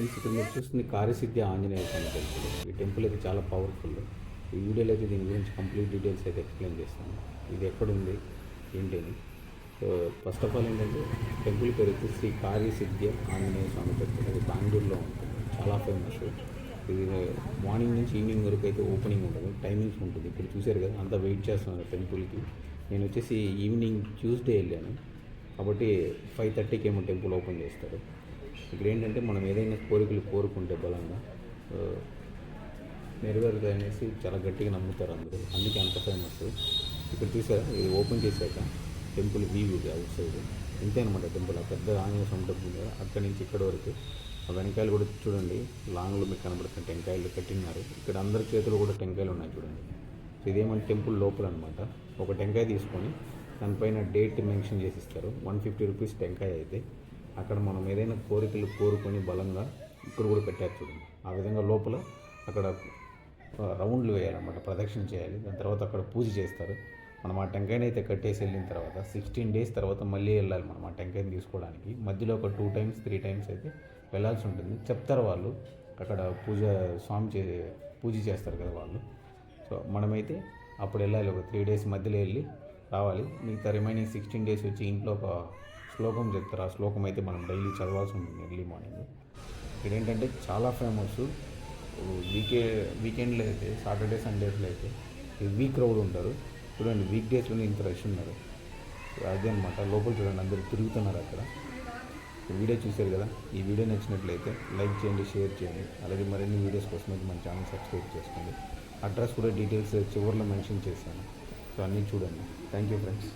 Friends ఇక్కడ మీరు చూస్తుంది కార్యసిద్ధి ఆంజనేయ స్వామి టెంపుల్. ఈ టెంపుల్ అయితే చాలా పవర్ఫుల్. ఈ వీడియోలో అయితే దీని గురించి కంప్లీట్ డీటెయిల్స్ అయితే ఎక్స్ప్లెయిన్ చేస్తాను. ఇది ఎక్కడుంది ఏంటి అని సో ఫస్ట్ ఆఫ్ ఆల్ ఏంటంటే టెంపుల్ పేరు వచ్చి శ్రీ కార్యసిద్ధి ఆంజనేయ స్వామి టెంపుల్. అది బెంగళూరులో ఉంటుంది. చాలా ఫేమస్ ఇది మార్నింగ్ నుంచి ఈవినింగ్ వరకు అయితే ఓపెనింగ్ ఉంటుంది. టైమింగ్స్ ఉంటుంది. ఇక్కడ చూశారు కదా అంతా వెయిట్ చేస్తున్నాను టెంపుల్కి. నేను వచ్చేసి ఈవినింగ్ ట్యూస్డే వెళ్ళాను. కాబట్టి ఫైవ్ థర్టీకి ఏమో టెంపుల్ ఓపెన్ చేస్తారు. ఇక్కడ ఏంటంటే మనం ఏదైనా కోరికలు కోరుకుంటే బలంగా ఆ, నెరవేరుతుంది అనేసి చాలా గట్టిగా నమ్ముతారు అందరూ. అందుకే అంత ఫేమస్ ఇక్కడ చూసారా? ఇది ఓపెన్ చేశాక టెంపుల్ వ్యూ ఇది అవుట్ సైడ్ ఇంతే అనమాట టెంపుల్ ఆ పెద్ద ఆంజనేయ స్వామి టెంపుల్ ఉంది కదా? అక్కడి నుంచి ఇక్కడ వరకు. ఆ వెనకాయలు కూడా చూడండి లాంగ్లో మీకు కనబడుతున్న టెంకాయలు కట్టినారు ఇక్కడ అందరి చేతులు కూడా టెంకాయలు ఉన్నాయి చూడండి. సో ఇదేమంటే టెంపుల్ లోపల అనమాట ఒక టెంకాయ తీసుకొని దానిపైన డేట్ మెన్షన్ చేసి ఇస్తారు. వన్ ఫిఫ్టీ రూపీస్ టెంకాయ అయితే. అక్కడ మనం ఏదైనా కోరికలు కోరుకొని బలంగా ఇక్కడ కూడా పెట్టారు చూడండి. ఆ విధంగా లోపల అక్కడ రౌండ్లు వేయాలన్నమాట ప్రదక్షిణ చేయాలి. దాని తర్వాత అక్కడ పూజ చేస్తారు. మనం ఆ టెంకాయని అయితే కట్టేసి వెళ్ళిన తర్వాత సిక్స్టీన్ డేస్ తర్వాత మళ్ళీ వెళ్ళాలి మనం ఆ టెంకాయని తీసుకోవడానికి. మధ్యలో ఒక టూ టైమ్స్ త్రీ టైమ్స్ అయితే వెళ్ళాల్సి ఉంటుంది. చెప్తారు వాళ్ళు అక్కడ పూజ స్వామి చే పూజ చేస్తారు కదా వాళ్ళు. సో మనమైతే అప్పుడు వెళ్ళాలి. ఒక త్రీ డేస్ మధ్యలో వెళ్ళి రావాలి. మిగతా రిమైనింగ్ సిక్స్టీన్ డేస్ వచ్చి ఇంట్లో ఒక శ్లోకం చెప్తారు. ఆ శ్లోకం అయితే మనం డైలీ చదవాల్సి ఉంటుంది ఎర్లీ మార్నింగ్. ఇక్కడ ఏంటంటే చాలా ఫేమస్. వీకే వీకెండ్లో అయితే సాటర్డే సండేస్లో అయితే హెవీ క్రౌడ్ ఉంటారు. చూడండి వీక్ డేస్లోనే ఇంత రష్ ఉన్నారు. అదే అనమాట లోపల చూడండి అందరూ తిరుగుతున్నారు అక్కడ. వీడియో చూశారు కదా? ఈ వీడియో నచ్చినట్లయితే లైక్ చేయండి షేర్ చేయండి. అలాగే మరిన్ని వీడియోస్ కోసం అయితే మన ఛానల్ సబ్స్క్రైబ్ చేసుకోండి. అడ్రస్ కూడా డీటెయిల్స్ చివరిలో మెన్షన్ చేశాను. సో అన్నీ చూడండి. Thank you friends.